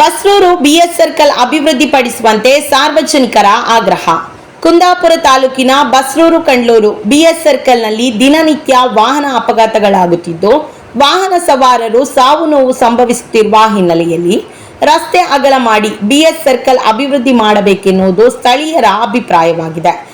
Basrur BS circle ಅಭಿವೃದ್ಧಿಪಡಿಸುವಂತೆ ಸಾರ್ವಜನಿಕರ ಆಗ್ರಹ. ಕುಂದಾಪುರ ತಾಲೂಕಿನ ಬಸ್ರೂರು ಕಂಡ್ಲೂರು ಬಿಎಸ್ ಸರ್ಕಲ್ನಲ್ಲಿ ದಿನನಿತ್ಯ ವಾಹನ ಅಪಘಾತಗಳಾಗುತ್ತಿದ್ದು, ವಾಹನ ಸವಾರರು ಸಾವು ನೋವು ಸಂಭವಿಸುತ್ತಿರುವ ಹಿನ್ನೆಲೆಯಲ್ಲಿ ರಸ್ತೆ ಅಗಲ ಮಾಡಿ ಬಿಎಸ್ ಸರ್ಕಲ್ ಅಭಿವೃದ್ಧಿ ಮಾಡಬೇಕೆನ್ನುವುದು ಸ್ಥಳೀಯರ ಅಭಿಪ್ರಾಯವಾಗಿದೆ.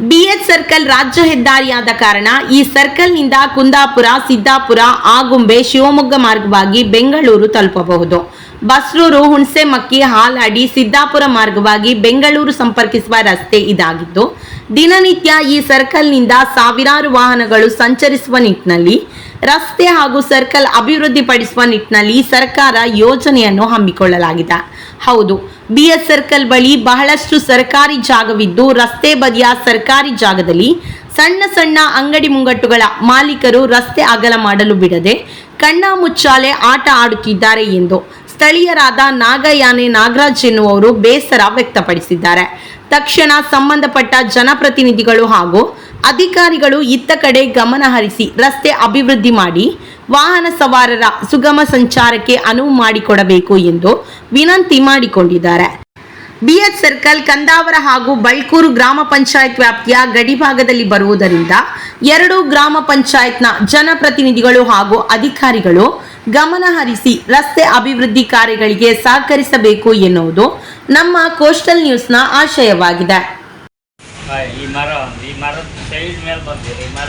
ಬಿಎಚ್ ಸರ್ಕಲ್ ರಾಜ್ಯ ಹೆದ್ದಾರಿಯಾದ ಕಾರಣ ಈ ಸರ್ಕಲ್ನಿಂದ ಕುಂದಾಪುರ, ಸಿದ್ದಾಪುರ, ಆಗುಂಬೆ, ಶಿವಮೊಗ್ಗ ಮಾರ್ಗವಾಗಿ ಬೆಂಗಳೂರು ತಲುಪಬಹುದು. ಬಸ್ರೂರು ಹುಣಸೆಮಕ್ಕಿ ಹಾಲಾಡಿ, ಸಿದ್ದಾಪುರ ಮಾರ್ಗವಾಗಿ ಬೆಂಗಳೂರು ಸಂಪರ್ಕಿಸುವ ರಸ್ತೆ ಇದಾಗಿದ್ದು ದಿನನಿತ್ಯ ಈ ಸರ್ಕಲ್ನಿಂದ ಸಾವಿರಾರು ವಾಹನಗಳು ಸಂಚರಿಸುವ ನಿಟ್ಟಿನಲ್ಲಿ, ರಸ್ತೆ ಹಾಗೂ ಸರ್ಕಲ್ ಅಭಿವೃದ್ಧಿಪಡಿಸುವ ನಿಟ್ಟಿನಲ್ಲಿ ಸರ್ಕಾರ ಯೋಜನೆಯನ್ನು ಹಮ್ಮಿಕೊಳ್ಳಲಾಗಿದೆ. ಹೌದು, ಬಿಎಸ್ ಸರ್ಕಲ್ ಬಳಿ ಬಹಳಷ್ಟು ಸರ್ಕಾರಿ ಜಾಗವಿದ್ದು, ರಸ್ತೆ ಬದಿಯ ಸರ್ಕಾರಿ ಜಾಗದಲ್ಲಿ ಸಣ್ಣ ಸಣ್ಣ ಅಂಗಡಿ ಮುಂಗಟ್ಟುಗಳ ಮಾಲೀಕರು ರಸ್ತೆ ಅಗಲ ಮಾಡಲು ಬಿಡದೆ ಕಣ್ಣ ಮುಚ್ಚಾಲೆ ಆಟ ಆಡುತ್ತಿದ್ದಾರೆ ಎಂದು ಸ್ಥಳೀಯರಾದ ನಾಗಯಾನೆ ನಾಗರಾಜ್ ಎನ್ನುವರು ಬೇಸರ ವ್ಯಕ್ತಪಡಿಸಿದ್ದಾರೆ. ತಕ್ಷಣ ಸಂಬಂಧಪಟ್ಟ ಜನಪ್ರತಿನಿಧಿಗಳು ಹಾಗೂ ಅಧಿಕಾರಿಗಳು ಇತ್ತ ಕಡೆ ಗಮನ ಹರಿಸಿ ರಸ್ತೆ ಅಭಿವೃದ್ಧಿ ಮಾಡಿ, ವಾಹನ ಸವಾರರ ಸುಗಮ ಸಂಚಾರಕ್ಕೆ ಅನುವು ಮಾಡಿಕೊಡಬೇಕು ಎಂದು ವಿನಂತಿ ಮಾಡಿಕೊಂಡಿದ್ದಾರೆ. ಬಿಎಚ್ ಸರ್ಕಲ್ ಕಂದಾವರ ಹಾಗೂ ಬಳ್ಕೂರು ಗ್ರಾಮ ಪಂಚಾಯತ್ ವ್ಯಾಪ್ತಿಯ ಗಡಿಭಾಗದಲ್ಲಿ ಬರುವುದರಿಂದ ಎರಡು ಗ್ರಾಮ ಪಂಚಾಯತ್ನ ಜನಪ್ರತಿನಿಧಿಗಳು ಹಾಗೂ ಅಧಿಕಾರಿಗಳು ಗಮನ ಹರಿಸಿ ರಸ್ತೆ ಅಭಿವೃದ್ಧಿ ಕಾರ್ಯಗಳಿಗೆ ಸಹಕರಿಸಬೇಕು ಎನ್ನುವುದು ನಮ್ಮ ಕೋಸ್ಟಲ್ ನ್ಯೂಸ್ನ ಆಶಯವಾಗಿದೆ. ಈ ಮರ, ಈ ಮರದ ಸೈಡ್ ಮೇಲೆ ಬಂದಿರಿ. ಮರ